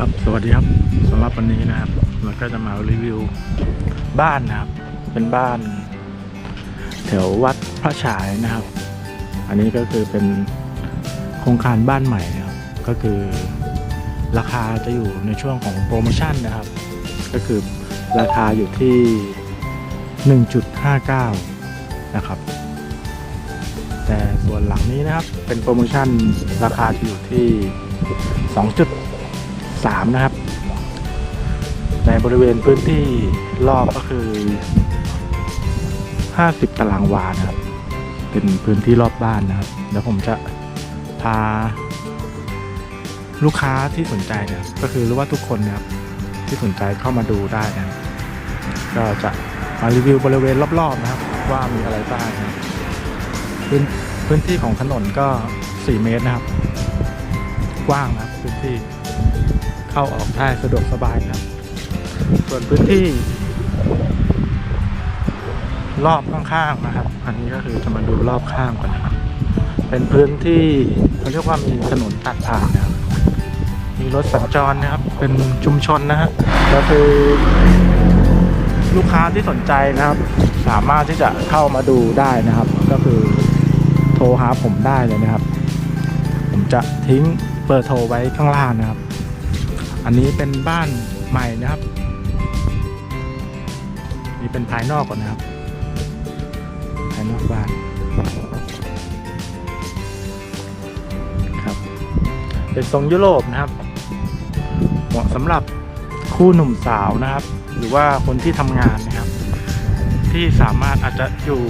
ครับสวัสดีครับสำหรับวันนี้นะครับเราก็จะมารีวิวบ้านนะครับ เป็นบ้าน แถววัดพระฉายนะครับ อันนี้ก็คือเป็นโครงการบ้านใหม่นะครับ ก็คือราคาจะอยู่ในช่วงของโปรโมชั่นนะครับ ก็คือราคาอยู่ที่ 1.59 นะครับ แต่ส่วนหลังนี้นะครับเป็นโปรโมชั่นราคาจะอยู่ที่ 3 นะครับ ในบริเวณพื้นที่รอบก็คือ 50 ตารางวานะครับ เป็นพื้นที่รอบบ้านนะครับ เดี๋ยวผมจะพา ลูกค้าที่สนใจเนะครับก็คือรู้ว่าทุกคนนะครับที่สนใจเข้ามาดูได้นะครับก็จะมารีวิวบริเวณรอบๆนะครับ ว่ามีอะไรบ้างนะพื้นพื้นที่ของถนนก็ 4 เมตรนะครับ กว้างนะครับพื้นที่ เข้าออกได้สะดวกสบายนะครับ ส่วนพื้นที่ รอบข้างๆนะครับ อันนี้ก็คือจะมาดูรอบข้างก่อนนะครับ เป็นพื้นที่เขาเรียกว่ามีถนนตัดผ่านนะครับ มีรถสัญจรนะครับ เป็นชุมชนนะฮะก็คือลูกค้าที่สนใจนะครับ สามารถที่จะเข้ามาดูได้นะครับ ก็คือโทรหาผมได้เลยนะครับ ผมจะทิ้งเบอร์โทรไว้ข้างล่างนะครับ อันนี้เป็นบ้านใหม่นะครับ นี่เป็นภายนอกก่อนนะครับ ภายนอกบ้านครับเป็นทรงยุโรปนะครับ เหมาะสำหรับคู่หนุ่มสาวนะครับ หรือว่าคนที่ทำงานนะครับ ที่สามารถอาจจะอยู่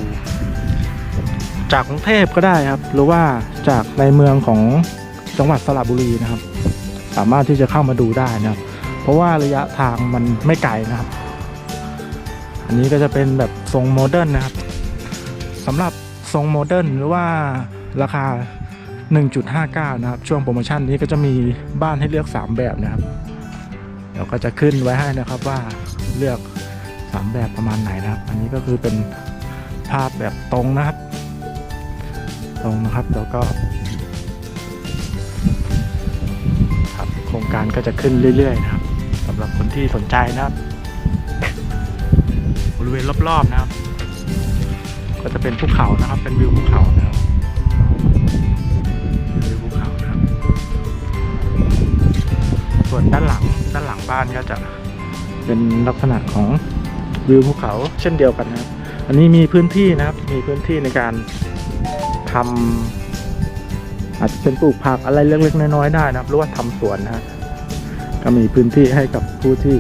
จากกรุงเทพก็ได้ครับ หรือว่าจากในเมืองของจังหวัดสระบุรีนะครับ สามารถที่จะเข้ามาดูได้นะครับ เพราะว่าระยะทางมันไม่ไกลนะครับ อันนี้ก็จะเป็นแบบทรงโมเดิร์นนะครับสำหรับทรงโมเดิร์นหรือว่าราคา 1.59 นะครับ ช่วงโปรโมชั่นนี้ก็จะมีบ้านให้เลือก 3 แบบนะครับ เดี๋ยวก็จะขึ้นไว้ให้นะครับว่าเลือก 3 แบบประมาณไหนนะครับ อันนี้ก็คือเป็นภาพแบบตรงนะครับ ตรงนะครับแล้วก็ รับโครงการก็จะขึ้นเรื่อยๆนะครับสำหรับคนที่สนใจนะครับ บริเวณรอบๆนะครับ ก็จะเป็นภูเขานะครับ เป็นวิวภูเขานะครับวิวภูเขานะครับ ส่วนด้านหลังด้านหลังบ้านก็จะเป็นลักษณะของวิวภูเขาเช่นเดียวกันนะครับ อันนี้มีพื้นที่นะครับ มีพื้นที่ในการทำ อาจจะเป็นปลูกผักอะไรเล็กๆน้อยๆได้นะครับ หรือว่าทำสวนนะฮะก็มีพื้นที่ให้กับผู้ที่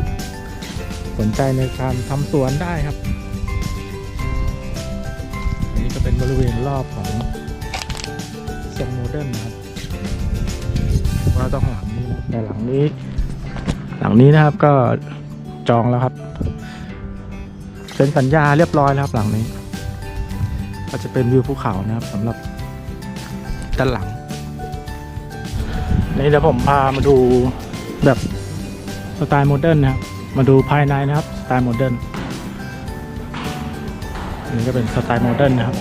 สนใจในการทำสวนได้ครับ อันนี้ก็เป็นบริเวณรอบของทรงโมเดิร์นนะครับว่าต้องหลังนี้นะแต่หลังนี้ หลังนี้นะครับก็จองแล้วครับเซ็นสัญญาเรียบร้อยแล้วครับหลังนี้ ก็จะเป็นวิวภูเขานะครับสำหรับด้านหลัง นี่เดี๋ยวผมพามาดูแบบสไตล์โมเดิร์นนะครับ มาดูภายในนะครับ สไตล์โมเดิร์นนี่ก็เป็นสไตล์โมเดิร์นนะครับ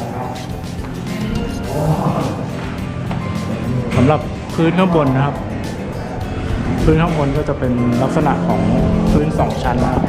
สำหรับพื้นข้างบนนะครับ พื้นข้างบนก็จะเป็นลักษณะของพื้นสองชั้นนะครับ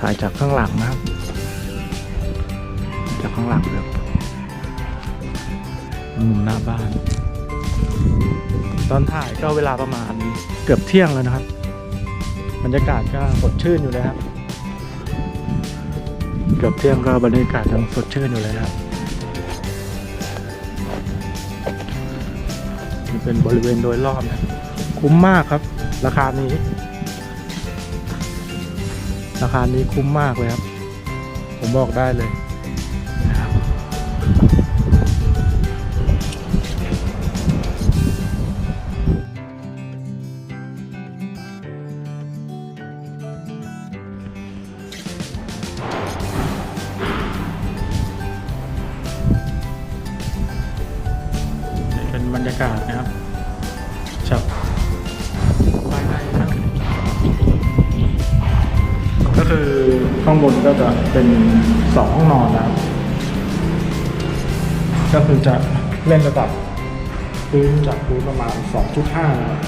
ถ่ายจากข้างหลังนะครับ จากข้างหลังครับมุมหน้าบ้าน ตอนถ่ายก็เวลาประมาณเกือบเที่ยงแล้วนะครับ บรรยากาศก็สดชื่นอยู่เลยครับ เกือบเที่ยงก็บรรยากาศยังสดชื่นอยู่เลยนะครับนี่เป็นบริเวณโดยรอบนะ คุ้มมากครับ ราคานี้ ราคานี้คุ้มมากเลยครับ ผมบอกได้เลยนะครับเป็นบรรยากาศนะครับ คือข้างบนก็จะเป็นสองห้องนอนนะครับ ก็คือจะเล่นระดับพื้นจากพื้นประมาณ 2.5นะครับ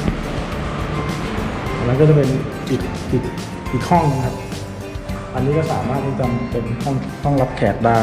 แล้วก็จะเป็นอีกอีกอีกห้องนะครับ อันนี้ก็สามารถที่จะเป็นห้องห้องรับแขกได้